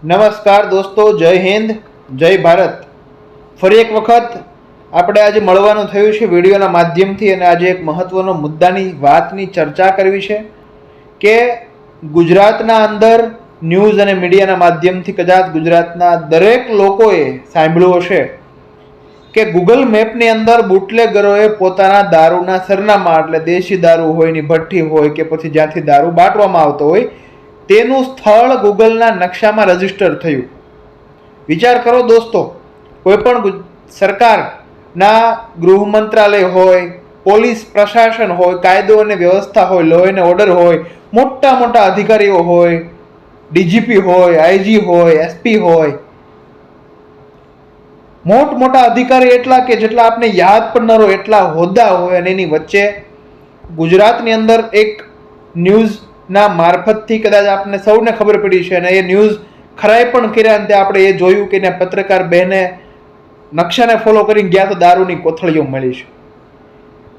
નમસ્કાર દોસ્તો, જય હિન્દ, જય ભારત. ફરી એક વખત આપણે આજે મળવાનું થયું છે વિડીયોના માધ્યમથી અને આજે એક મહત્ત્વનો મુદ્દાની વાતની ચર્ચા કરવી છે કે ગુજરાતના અંદર ન્યૂઝ અને મીડિયાના માધ્યમથી કદાચ ગુજરાતના દરેક લોકોએ સાંભળ્યું હશે કે ગૂગલ મેપની અંદર બુટલેગરોએ પોતાના દારૂના સરનામા, એટલે દેશી દારૂ હોય, ની ભઠ્ઠી હોય કે પછી જ્યાંથી દારૂ બાંટવામાં આવતો હોય તેનું સ્થળ ગૂગલના નકશામાં રજિસ્ટર થયું. વિચાર કરો દોસ્તો કોઈપણ સરકારના ગૃહ મંત્રાલય હોય, પોલીસ પ્રશાસન હોય, કાયદો અને વ્યવસ્થા હોય લો એન્ડ ઓર્ડર હોય, મોટા મોટા અધિકારીઓ હોય, ડીજીપી હોય, આઈજી હોય, એસપી હોય, મોટ મોટા અધિકારી એટલા કે જેટલા આપને યાદ પણ ન રહો, એટલા હોદ્દા હોય અને એની વચ્ચે ગુજરાતની અંદર એક ન્યૂઝના મારફતથી કદાચ આપને સૌને ખબર પડી છે અને એ ન્યૂઝ ખરાઈ પણ કર્યા અંતે આપણે એ જોયું કે એને પત્રકાર બહેને નકશાને ફોલો કરીને ગયા તો દારૂની કોથળીઓ મળી છે.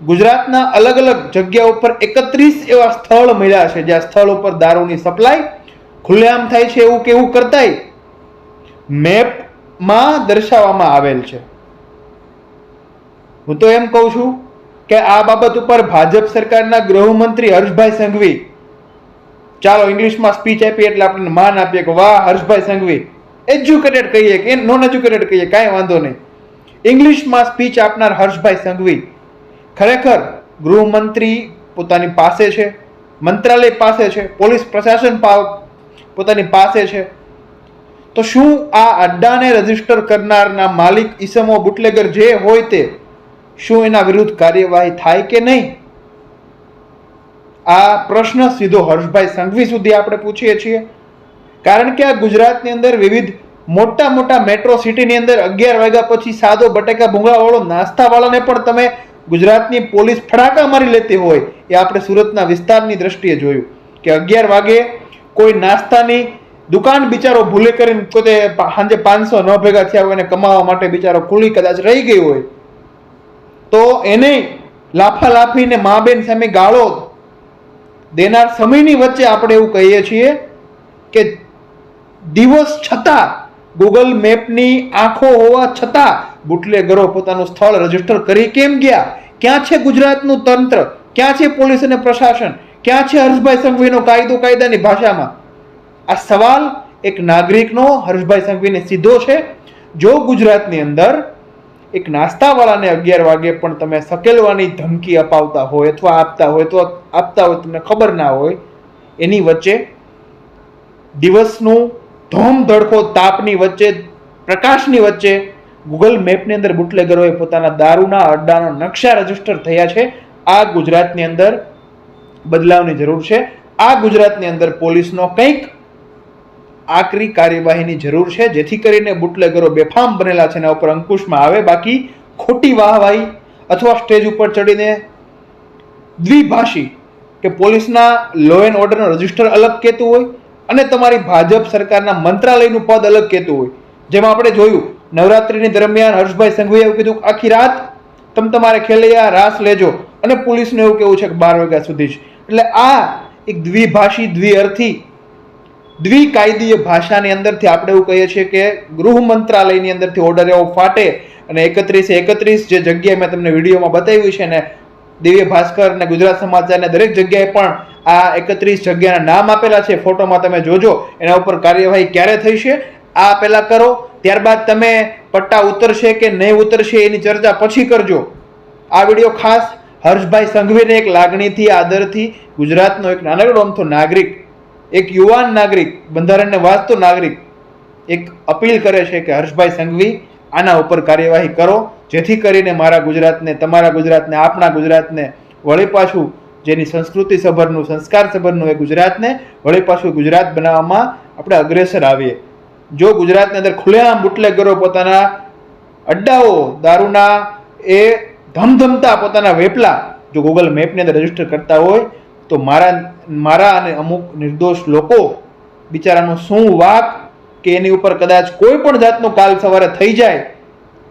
ગુજરાતના અલગ અલગ જગ્યા ઉપર એકત્રીસ એવા સ્થળ મળ્યા છે જ્યાં સ્થળ ઉપર દારૂની સપ્લાય ખુલ્લેઆમ થાય છે એવું કેવું કરતાય મેપમાં દર્શાવવામાં આવેલ છે. હું તો એમ કહું છું કે આ બાબત ઉપર ભાજપ સરકારના ગૃહમંત્રી હર્ષભાઈ સંઘવી ચાલો ઇંગ્લિશમાં સ્પીચ આપીએ એટલે આપણને માન આપીએ કે વાહ, હર્ષભાઈ સંઘવી. એજ્યુકેટેડ કહીએ કે નોન એજ્યુકેટેડ કહીએ, કાંઈ વાંધો નહીં. ઇંગ્લિશમાં સ્પીચ આપનાર હર્ષભાઈ સંઘવી. ખરેખર ગૃહમંત્રી પોતાની પાસે છે, મંત્રાલય પાસે છે, પોલીસ પ્રશાસન પોતાની પાસે છે. તો શું આ અડ્ડાને રજિસ્ટર કરનારના માલિક ઈસમો બુટલેગર જે હોય તે, શું એના વિરુદ્ધ કાર્યવાહી થાય કે નહીં? આ પ્રશ્ન સીધો હર્ષભાઈ સંઘવી સુધી આપણે પૂછીએ છીએ. કારણ કે આ ગુજરાતની અંદર વિવિધ મોટા મોટા મેટ્રો સિટીની અંદર અગિયાર વાગ્યા પછી સાદો બટેકા ભૂંગળાવાળો નાસ્તાવાળાને પણ તમે ગુજરાતની પોલીસ ફડાકા મારી લેતી હોય એ આપણે સુરતના વિસ્તારની દ્રષ્ટિએ જોયું કે અગિયાર વાગે કોઈ નાસ્તાની દુકાન બિચારો ભૂલે કરીને પોતે સાંજે પાંચસો ન ભેગા થયા હોય એને કમાવા માટે બિચારો ખુલ્લી કદાચ રહી ગઈ હોય. તો એને લાફા લાફીને મા બેન સામે ગાળો દેનાર સમયની વચ્ચે આપણે એવું કહીએ છીએ કે દિવસ છતાં ગૂગલ મેપની આંખો હોવા છતાં, બુટલેગરો પોતાનું સ્થળ રજિસ્ટર કરી કેમ ગયા? ક્યાં છે ગુજરાતનું તંત્ર? ક્યાં છે પોલીસ અને પ્રશાસન? ક્યાં છે હર્ષભાઈ સંઘવીનો કાયદો કાયદાની ભાષામાં? આ સવાલ એક નાગરિકનો હર્ષભાઈ સંઘવીને સીધો છે. જો ગુજરાતની અંદર એક નાસ્તાવાળાને અગિયાર વાગે પણ તમે સકેલવાની ધમકી અપાવતા હોય અથવા આપતા હોય તો આપતા હોય તમને ખબર ના હોય, એની વચ્ચે દિવસનું ધોમ ધડકો તાપની વચ્ચે, પ્રકાશની વચ્ચે ગૂગલ મેપની અંદર બુટલેગરોએ પોતાના દારૂના અડ્ડાના નકશા રજિસ્ટર થયા છે. આ ગુજરાતની અંદર બદલાવની જરૂર છે. આ ગુજરાતની અંદર પોલીસનો કંઈક આકરી કાર્યવાહીની જરૂર છે, જેથી કરીને બુટલેગરો બેફામ બનેલા છે એના ઉપર અંકુશમાં આવે. બાકી ખોટી વાહવાહી અથવા સ્ટેજ ઉપર ચડીને દ્વિભાષી કે પોલીસના લો એન્ડ ઓર્ડરનો રજિસ્ટર અલગ કહેતું હોય અને તમારી ભાજપ સરકારના મંત્રાલયનું પદ અલગ કહેતું હોય. જેમાં આપણે જોયું, નવરાત્રિની દરમિયાન હર્ષભાઈ સંઘવીએ એવું કીધું આખી રાત તમે તમારે ખેલૈયા, રાસ લેજો અને પોલીસનું એવું કેવું છે કે બાર વાગ્યા સુધી જ. એટલે આ એક દ્વિભાષી દ્વિઅર્થી દ્વિકાયદીય ભાષાની અંદરથી આપણે એવું કહીએ છીએ કે ગૃહ મંત્રાલયની અંદરથી ઓર્ડર એવો ફાટે અને એકત્રીસે એકત્રીસ જે જગ્યાએ મેં તમને વિડીયોમાં બતાવ્યું છે ને દિવ્ય ભાસ્કર અને ગુજરાત સમાચારને દરેક જગ્યાએ પણ આ એકત્રીસ જગ્યાના નામ આપેલા છે, ફોટોમાં તમે જોજો, એના ઉપર કાર્યવાહી ક્યારે થઈ છે આ પહેલાં કરો, ત્યારબાદ તમે પટ્ટા ઉતરશે કે નહીં ઉતરશે એની ચર્ચા પછી કરજો. આ વીડિયો ખાસ હર્ષભાઈ સંઘવીને એક લાગણીથી, આદરથી ગુજરાતનો એક નાનકડો અમથો નાગરિક એક યુવાન નાગરિક, બંધારણને વાંચતો નાગરિક, એક અપીલ કરે છે કે હર્ષભાઈ સંઘવી, આના ઉપર કાર્યવાહી કરો. જેથી કરીને મારા ગુજરાતને, તમારા ગુજરાતને આપણા ગુજરાતને વળી પાછું જેની સંસ્કૃતિ સભરનું, સંસ્કાર સભરનું એ ગુજરાતને વળી પાછું ગુજરાત બનાવવામાં આપણે અગ્રેસર આવીએ. જો ગુજરાતની અંદર ખુલ્લેઆમ બુટલેગરો પોતાના અડ્ડાઓ, દારૂના એ ધમધમતા, પોતાના વેપલા જો ગૂગલ મેપની અંદર રજિસ્ટર કરતા હોય, તો મારા મારા અને અમુક નિર્દોષ લોકો બિચારાનો શું વાક કે એની ઉપર કદાચ કોઈ પણ જાતનું કાલ સવારે થઈ જાય,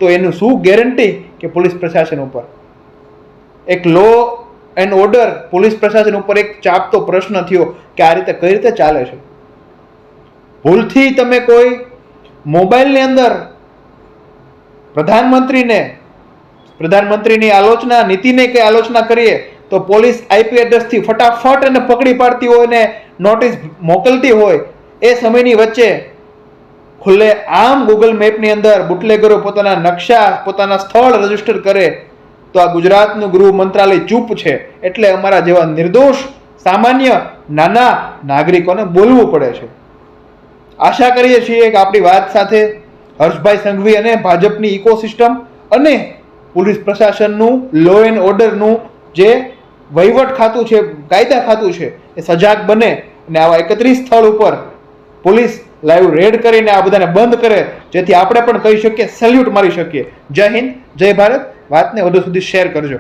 તો એનું શું ગેરંટી કે પોલીસ પ્રશાસન ઉપર? એક લો એન્ડ ઓર્ડર પોલીસ પ્રશાસન ઉપર એક ચાપતો પ્રશ્ન થયો કે આ રીતે કઈ રીતે ચાલે છે? ભૂલથી તમે કોઈ મોબાઈલની અંદર પ્રધાનમંત્રીને, પ્રધાનમંત્રીની આલોચના, નીતિને કે આલોચના કરીએ તો પોલીસ આઈપી એડ્રેસથી ફટાફટ એને પકડી પાડતી હોય ને નોટિસ મોકલતી હોય એ સમયની વચ્ચે ખુલ્લે આમ ગૂગલ મેપની અંદર બુટલેગરો પોતાના નકશા, પોતાના સ્થળ રજિસ્ટર કરે તો આ ગુજરાતનું ગૃહ મંત્રાલય ચૂપ છે. એટલે અમારા જેવા નિર્દોષ, સામાન્ય, નાના નાગરિકોને બોલવું પડે છે. આશા કરીએ છીએ કે આપણી વાત સાથે હર્ષભાઈ સંઘવી અને ભાજપની ઇકોસિસ્ટમ અને પોલીસ પ્રશાસનનું લો એન્ડ ઓર્ડરનું જે વહીવટ ખાતું છે, કાયદા ખાતું છે, એ સજાગ બને અને આવા એકત્રીસ સ્થળ ઉપર પોલીસ લાઈવ રેડ કરીને આ બધાને બંધ કરે, જેથી આપણે પણ કહી શકીએ, સેલ્યુટ મારી શકીએ. જય હિન્દ, જય ભારત. વાતને વધુ સુધી શેર કરજો.